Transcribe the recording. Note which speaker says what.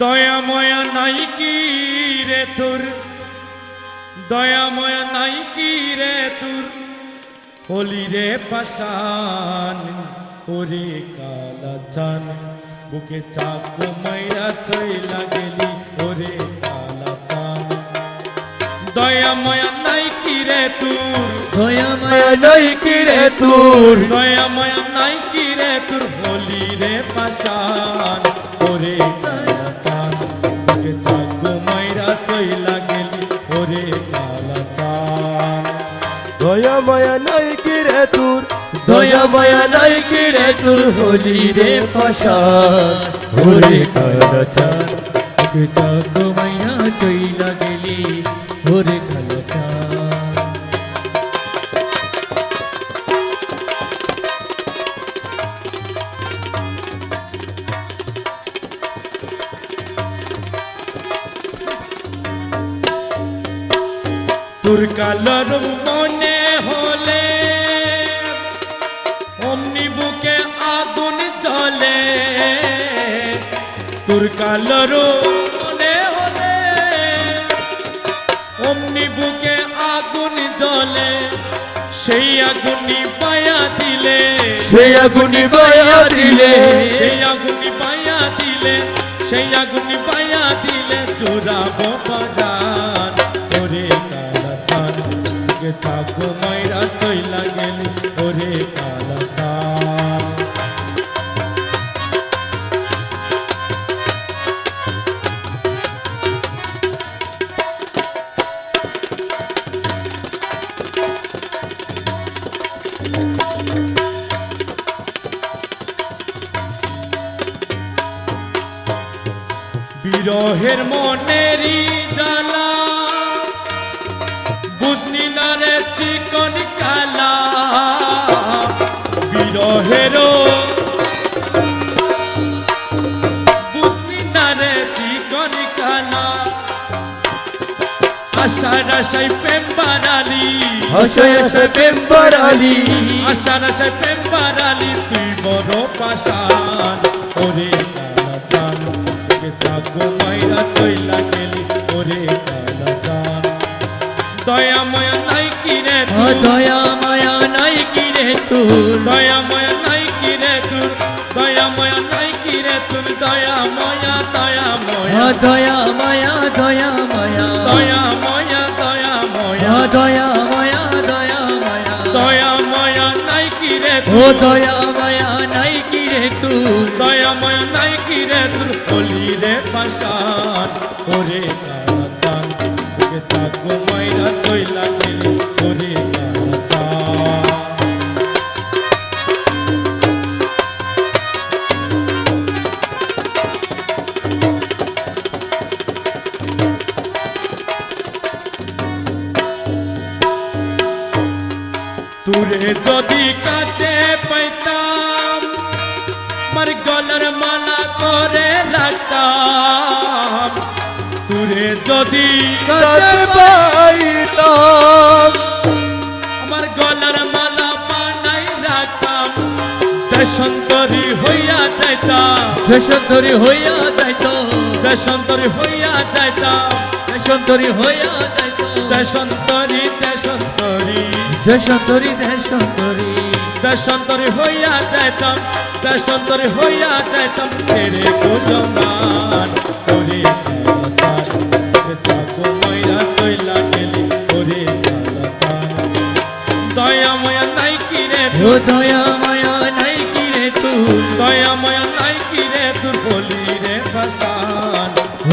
Speaker 1: দয়া ময়া নাই কি রে তোর? দয়া ময়া নাই কি রে তোর? হলি রে পাশান ওরে কালা চান। বুকে চাক মাইরা চইলা গেলি ওরে কালা চান। দয়া ময়া নাই কি রে তোর?
Speaker 2: দয়া মায়া নাই কি রে তোর?
Speaker 1: দয়া ময়া নাই কি রে তোর? হলি রে পাশান ওরে ওরে কালা চান
Speaker 3: দয়া মায়া নাই কি রে তোর?
Speaker 2: দয়া মায়া নাই কি রে তোর? হলি রে পাশা ওরে কালাচা চাক মাইয়া চইলা
Speaker 1: তোর কালার মনে হলে অমনি বুকে আগুন জ্বলে। তোর কালার মনে হলে অমনি বুকে আগুন জ্বলে। সেই আগুনি পায়া দিলে।
Speaker 2: সে আগুনি বায়া দিলে।
Speaker 1: সেই আগুনি পায়া দিলে। সেই আগুনি পায়া দিলে। কে থাকো মাইরা চইলা গেলি ওরে বিরহের মনেরই জ্বালা বুঝনি না রে চিকন কালা। বিরহের বুঝনি না রে চিকন কালা। আশার আশাই প্রেম বাড়ালি।
Speaker 2: হাসায় হাসায় প্রেম
Speaker 1: আশার বাড়ালি তুই বড় পাশান ওরে দয়া ময়া নাই কি রে
Speaker 2: ও
Speaker 1: তুই
Speaker 2: দয়া মায়া নাই কি রে তোর?
Speaker 1: দয়া ময়া নাই কি রে তোর? দয়া ময়া নাই কি রে তোর? দয়া ময়া দয়া
Speaker 2: ও
Speaker 1: ময়া
Speaker 2: দয়া মায়া দয়া মায়া
Speaker 1: দয়া ময়া দয়া ময়া
Speaker 2: ও দয়া মায়া দয়া মায়া
Speaker 1: দয়া ময়া নাই কি রে
Speaker 2: ও
Speaker 1: তুই
Speaker 2: দয়া মায়া নাই কি রে তোর?
Speaker 1: দয়াময় নাই কি রে তোর? কলি রে পাশান ওরে কালা চান তোকে চান তুরে যদি কাছে পাইতাম আমার গলার মালা করে রাখতাম তুরে যদি
Speaker 3: কাছে
Speaker 1: দেশান্তরি হইয়া যাইতাম
Speaker 2: দেশন্তরী হইয়া যাইত।
Speaker 1: দেশান্তরি হইয়া যাইতাম
Speaker 2: দেশন্তরী হইয়া যাইত।
Speaker 1: দেশান্তরি দেশান্তরি।
Speaker 2: দেশন্তরী দেশন্তরী।
Speaker 1: দেশান্তরি হইয়া যাইতাম দেশান্তরি হইয়া যাইতাম। তেরে গুলমান চইলা গেলি ওরে কালাচান দয়াময়া নাই কি রে
Speaker 2: ও
Speaker 1: তুই
Speaker 2: দয়া